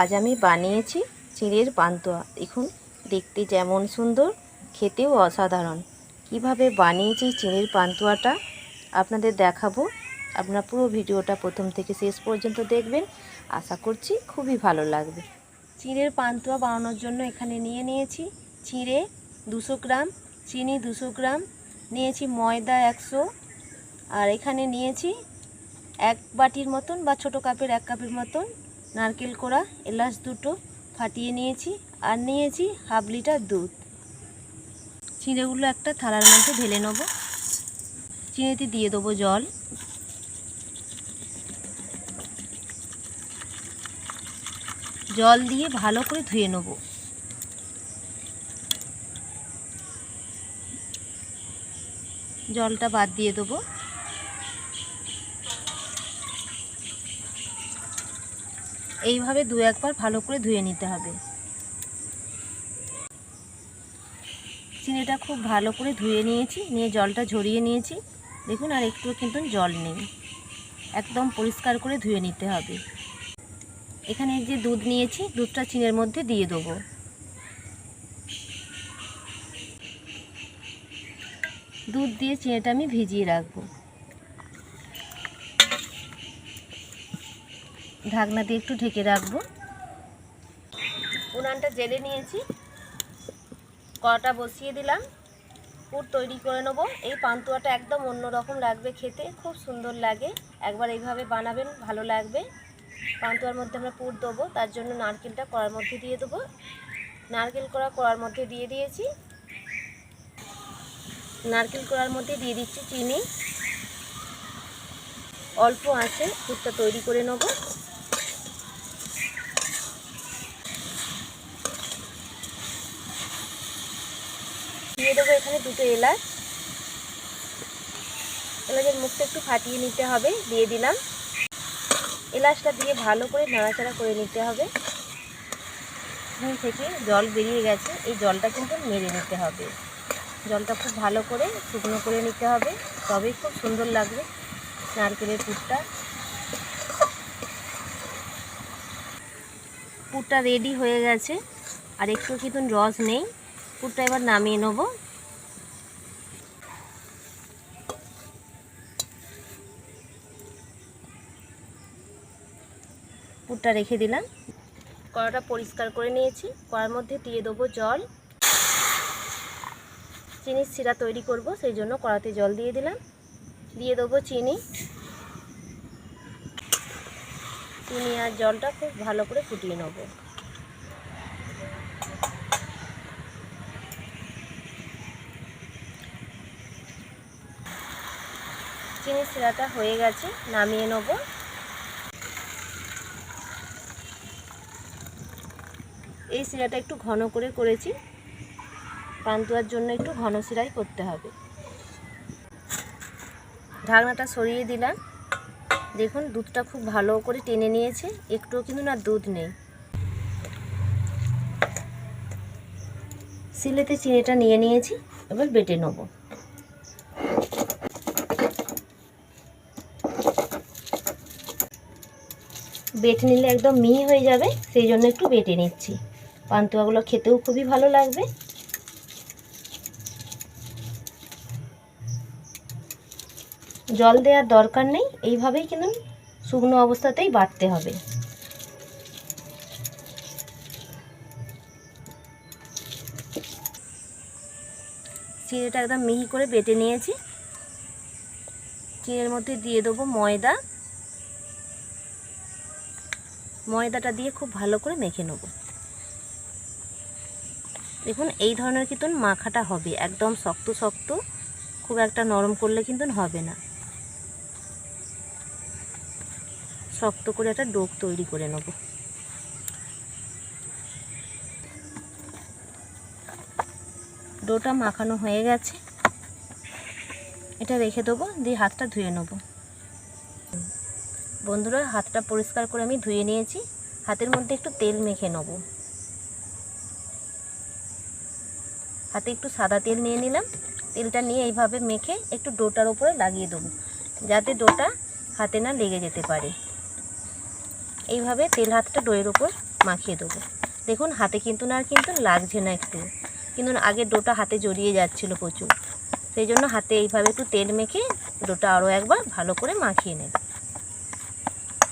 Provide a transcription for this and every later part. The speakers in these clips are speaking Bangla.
আজ আমি বানিয়েছি চিঁড়ের পান্তুয়া। দেখুন, দেখতে যেমন সুন্দর, খেতেও অসাধারণ। কীভাবে বানিয়েছি চিঁড়ের পান্তুয়াটা আপনাদের দেখাবো। আপনারা পুরো ভিডিওটা প্রথম থেকে শেষ পর্যন্ত দেখবেন। আশা করছি খুবই ভালো লাগবে। চিঁড়ের পান্তুয়া বানানোর জন্য এখানে নিয়ে নিয়েছি চিঁড়ে দুশো গ্রাম, চিনি দুশো গ্রাম, নিয়েছি ময়দা একশো, আর এখানে নিয়েছি এক বাটির মতন বা ছোট কাপের, এক কাপের মতন নারকেল কোড়া, এলাচ দুটো ফাটিয়ে নিয়েছি আর নিয়েছি হাফ লিটার দুধ। চিঁড়েগুলো একটা থালার মধ্যে ঢেলে নেব। চিঁড়েতে দিয়ে দেবো জল। জল দিয়ে ভালো করে ধুয়ে নেব। জলটা বাদ দিয়ে দেবো। এইভাবে দু একবার ভালো করে ধুয়ে নিতে হবে। চিনিটা খুব ভালো করে ধুয়ে নিয়েছি, নিয়ে জলটা ঝরিয়ে নিয়েছি। দেখুন আর একটু কিন্তু জল নেই। একদম পরিষ্কার করে ধুয়ে নিতে হবে। এখানে যে দুধ নিয়েছি, দুধটা চিনের মধ্যে দিয়ে দেবো। দুধ দিয়ে চিনিটা আমি ভিজিয়ে রাখব। ঢাকনা দিয়ে একটু ঢেকে রাখব। উনানটা জেলে নিয়েছি। কড়াটা বসিয়ে দিলাম। পুর তৈরি করে নেব। এই পান্তুয়াটা একদম অন্যরকম লাগবে খেতে। খুব সুন্দর লাগে। একবার এইভাবে বানাবেন, ভালো লাগবে। পান্তুয়ার মধ্যে আমরা পুর দেবো। তার জন্য নারকেলটা কড়ার মধ্যে দিয়ে দেবো। নারকেল কড়া কড়ার মধ্যে দিয়ে দিয়েছি। নারকেল কড়ার মধ্যে দিয়ে দিচ্ছি চিনি। অল্প আছে। পুরটা তৈরি করে নেব। দিয়ে দেবো এখানে দুটো এলাচ। এলাচের মুখটা একটু ফাটিয়ে নিতে হবে, দিয়ে দিলাম। এলাচটা দিয়ে ভালো করে নাড়াচাড়া করে নিতে হবে। এখান থেকে জল বেরিয়ে গেছে, এই জলটা কিন্তু মেরে নিতে হবে। জলটা খুব ভালো করে শুকনো করে নিতে হবে, তবেই খুব সুন্দর লাগবে নারকেলের পুরটা। পুরটা রেডি হয়ে গেছে, আর একটু কিন্তু রস নেই। পুরটা এবার নামিয়ে নেব। পুরটা রেখে দিলাম। কড়াটা পরিষ্কার করে নিয়েছি। কড়ার মধ্যে দিয়ে দেবো জল। চিনির শিরা তৈরি করব, সেই জন্য কড়াতে জল দিয়ে দিলাম। দিয়ে দেবো চিনি। চিনি আর জলটা খুব ভালো করে ফুটিয়ে নেব। চিনি শিরাটা হয়ে গেছে, নামিয়ে নেব। এই শিরাটা একটু ঘন করে করেছি। পান্তুয়ার জন্য একটু ঘন শিরাই করতে হবে। ঢাকনাটা সরিয়ে দিলাম। দেখুন, দুধটা খুব ভালো করে টেনে নিয়েছে। একটুও কিন্তু না দুধ নেই। সিলেতে চিনিটা নিয়ে নিয়েছি, এবার বেটে নেব। বেটে নিলে একদম মিহি হয়ে যাবে, সেই জন্য একটু বেটে নিচ্ছি। পান্তুয়াগুলো খেতেও খুবই ভালো লাগবে। জল দেওয়ার দরকার নেই, এইভাবেই কিন্তু শুকনো অবস্থাতেই বাটতে হবে। চিড়েটা একদম মিহি করে বেটে নিয়েছি। চিড়ের মধ্যে দিয়ে দেবো ময়দা। ময়দাটা দিয়ে খুব ভালো করে মেখে নেব। দেখুন, এই ধরনের কিন্তু মাখাটা হবে। একদম শক্ত শক্ত, খুব একটা নরম করলে কিন্তু হবে না। শক্ত করে একটা ডোক তৈরি করে নেব। ডোটা মাখানো হয়ে গেছে। এটা রেখে দেবো, দিয়ে হাতটা ধুয়ে নেব। বন্ধুরা, হাতটা পরিষ্কার করে আমি ধুয়ে নিয়েছি। হাতের মধ্যে একটু তেল মেখে নেব। হাতে একটু সাদা তেল নিয়ে নিলাম। তেলটা নিয়ে এইভাবে মেখে একটু ডোটার উপরে লাগিয়ে দেবো, যাতে ডোটা হাতে না লেগে যেতে পারে। এইভাবে তেল হাতটা ডোয়ের ওপর মাখিয়ে দেবো। দেখুন, হাতে কিন্তু না আর কিন্তু লাগছে না একটু। কিন্তু আগে ডোটা হাতে জড়িয়ে যাচ্ছিল প্রচুর। সেই জন্য হাতে এইভাবে একটু তেল মেখে ডোটা আরও একবার ভালো করে মাখিয়ে নেবে।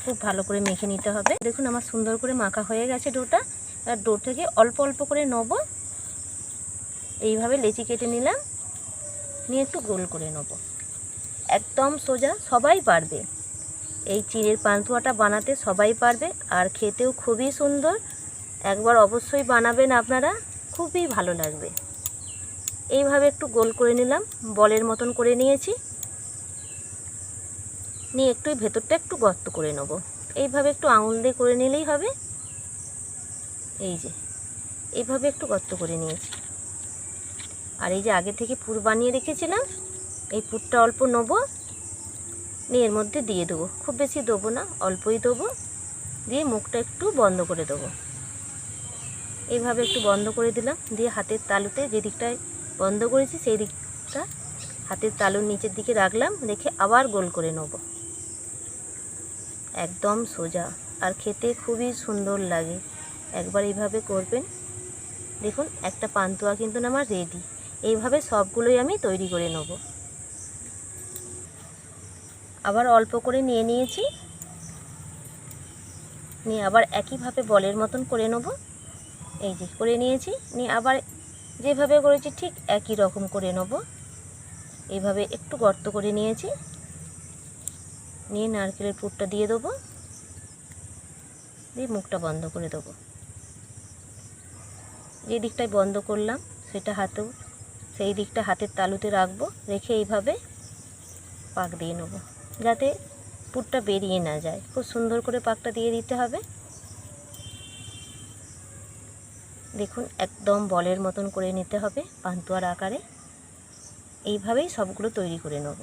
খুব ভালো করে মেখে নিতে হবে। দেখুন আমার সুন্দর করে মাখা হয়ে গেছে ডোটা। আর ডো থেকে অল্প অল্প করে নেব। এইভাবে লেচি কেটে নিলাম। নিয়ে একটু গোল করে নেব। একদম সোজা সবাই পারবে। এই চিড়ের পান্তুয়াটা বানাতে সবাই পারবে আর খেতেও খুবই সুন্দর। একবার অবশ্যই বানাবেন আপনারা। খুবই ভালো লাগবে। এইভাবে একটু গোল করে নিলাম। বলের মতন করে নিয়েছি। নিয়ে একটু ভেতরটা একটু গর্ত করে নেব। এইভাবে একটু আঙুল দিয়ে করে নিলেই হবে। এই যে, এইভাবে একটু গর্ত করে নিয়েছি। আর এই যে আগে থেকে পুর বানিয়ে রেখেছিলাম, এই পুরটা অল্প নেব। নিয়ে এর মধ্যে দিয়ে দেবো। খুব বেশি দেবো না, অল্পই দেবো। দিয়ে মুখটা একটু বন্ধ করে দেবো। এইভাবে একটু বন্ধ করে দিলাম। দিয়ে হাতের তালুতে যে দিকটায় বন্ধ করেছি, সেই দিকটা হাতের তালুর নিচের দিকে রাখলাম। রেখে আবার গোল করে নেব। একদম সোজা। আর খেতে খুবই সুন্দর লাগে। একবার এইভাবে করবেন। দেখুন, একটা পান্তুয়া কিন্তু আমার রেডি এইভাবে সবগুলোই আমি তৈরি করে নেব। আবার অল্প করে নিয়ে নিয়েছি। নিয়ে আবার একইভাবে বলের মতন করে নেব। এই যে, করে নিয়েছি। নিয়ে আবার যেভাবে করেছি ঠিক একই রকম করে নেব। এইভাবে একটু গর্ত করে নিয়েছি। নিয়ে নারকেলের পুরটা দিয়ে দেবো। দিয়ে মুখটা বন্ধ করে দেবো। যে দিকটায় বন্ধ করলাম, সেটা হাতেও সেই দিকটা হাতের তালুতে রাখব, রেখে এইভাবে পাক দিয়ে নেব। যাতে পুরটা বেরিয়ে না যায়। খুব সুন্দর করে পাকটা দিয়ে দিতে হবে। দেখুন, একদম বলের মতন করে নিতে হবে পান্তুয়ার আকারে। এইভাবেই সবগুলো তৈরি করে নেব।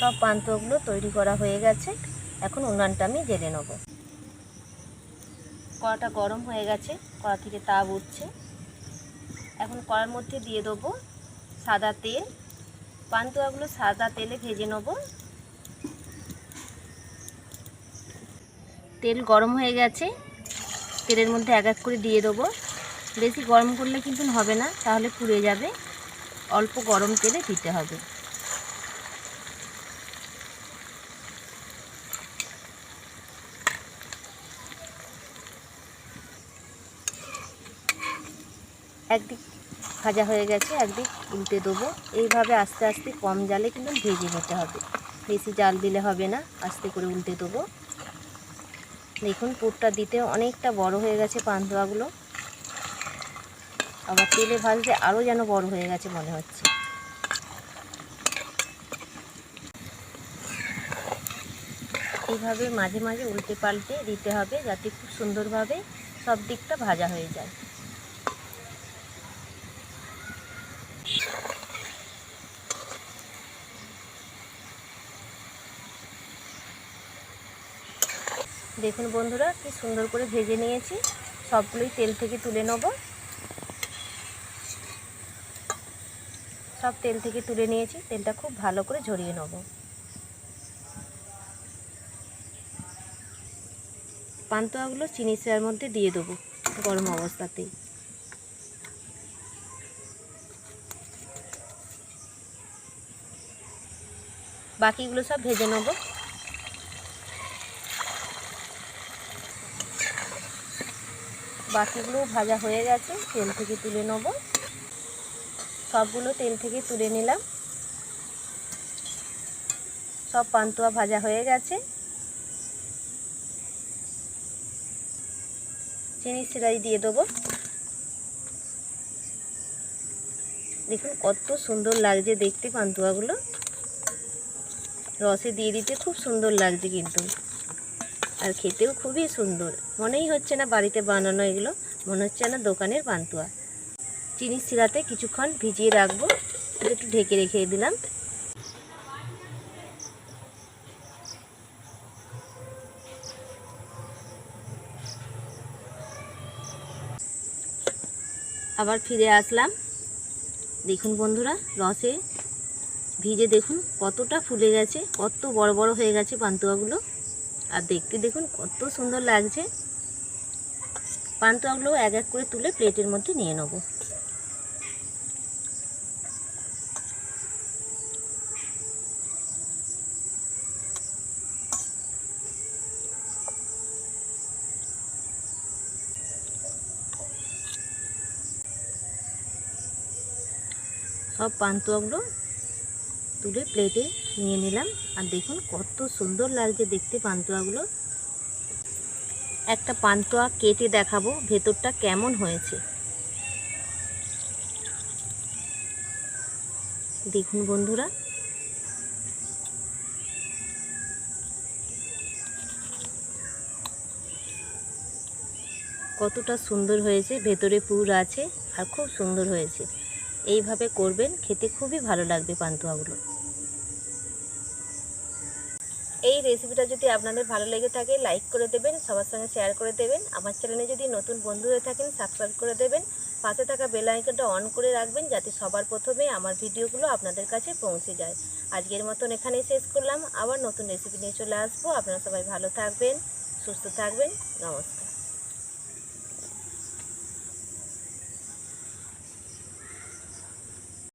সব পান্তুয়াগুলো তৈরি করা হয়ে গেছে। এখন উনানটা আমি জেলে নেব। কড়াটা গরম হয়ে গেছে, কড়া থেকে তাপ উঠছে। এখন কড়ার মধ্যে দিয়ে দেবো সাদা তেল। পান্তুয়াগুলো সাদা তেলে ভেজে নেব। তেল গরম হয়ে গেছে। তেলের মধ্যে এক এক করে দিয়ে দেবো। বেশি গরম করলে কিন্তু হবে না, তাহলে পুড়ে যাবে। অল্প গরম তেলে দিতে হবে। একদিক ভাজা হয়ে গেছে, একদিক উল্টে দেবো। এইভাবে আস্তে আস্তে কম জালে কিন্তু ভেজে নিতে হবে। বেশি জাল দিলে হবে না, আস্তে করে উল্টে দেবো। দেখুন, পুরটা দিতে অনেকটা বড় হয়ে গেছে পান্তুয়াগুলো। আবার তেলে ভাজতে আরও যেন বড় হয়ে গেছে মনে হচ্ছে। এইভাবে মাঝে মাঝে উল্টে পাল্টে দিতে হবে যাতে খুব সুন্দরভাবে সব দিকটা ভাজা হয়ে যায়। দেখুন বন্ধুরা, কি সুন্দর করে ভেজে নিয়েছি। সবগুলোই তেল থেকে তুলে নেব। সব তেল থেকে তুলে নিয়েছি। তেলটা খুব ভালো করে ঝরিয়ে নেব। পান্তুয়াগুলো চিনি শিরার মধ্যে দিয়ে দেবো গরম অবস্থাতেই। বাকিগুলো সব ভেজে নেব। বাকিগুলো ভাজা হয়ে গেছে, তেল থেকে তুলে নেব। সবগুলো তেল থেকে তুলে নিলাম। সব পান্তুয়া ভাজা হয়ে গেছে। চিনি সিরাই দিয়ে দেবো। দেখুন কত সুন্দর লাগছে দেখতে পান্তুয়াগুলো। রসে দিয়ে দিতে খুব সুন্দর লাগছে কিন্তু। আর খেতেও খুবই সুন্দর। মনেই হচ্ছে না বাড়িতে বানানো এগুলো। মনে হচ্ছে না দোকানের পান্তুয়া। চিনি শিরাতে কিছুক্ষণ ভিজিয়ে রাখব। একটু ঢেকে রেখে দিলাম। আবার ফিরে আসলাম। দেখুন বন্ধুরা, রসে ভিজে দেখুন কতটা ফুলে গেছে, কত বড় বড় হয়ে গেছে পান্তুয়াগুলো। আর দেখতে দেখুন কত সুন্দর লাগছে। পান্তুয়াগুলো এক এক করে তুলে প্লেটের মধ্যে নিয়ে নেব। সব পান্তুয়াগুলো তুলে প্লেটে নিয়ে নিলাম। আর দেখুন কত সুন্দর লাগছে দেখতে পান্তুয়াগুলো। একটা পান্তুয়া কেটে দেখাবো ভেতরটা কেমন হয়েছে। দেখুন বন্ধুরা। কতটা সুন্দর হয়েছে, ভেতরে পুর আছে আর খুব সুন্দর হয়েছে। এইভাবে করবেন, খেতে খুবই ভালো লাগবে পান্তুয়াগুলো। রেসিপিটা যদি আপনাদের ভালো লেগে থাকে লাইক করে দেবেন, সবার সঙ্গে শেয়ার করে দেবেন। আমার চ্যানেলে যদি নতুন বন্ধু হয়ে থাকেন সাবস্ক্রাইব করে দেবেন। পাশে থাকা বেল আইকনটা অন করে রাখবেন, যাতে সবার প্রথমে আমার ভিডিওগুলো আপনাদের কাছে পৌঁছে যায়। আজকের মতন এখানেই শেষ করলাম। আবার নতুন রেসিপি নিয়ে চলে আসব। আপনারা সবাই ভালো থাকবেন, সুস্থ থাকবেন। নমস্কার।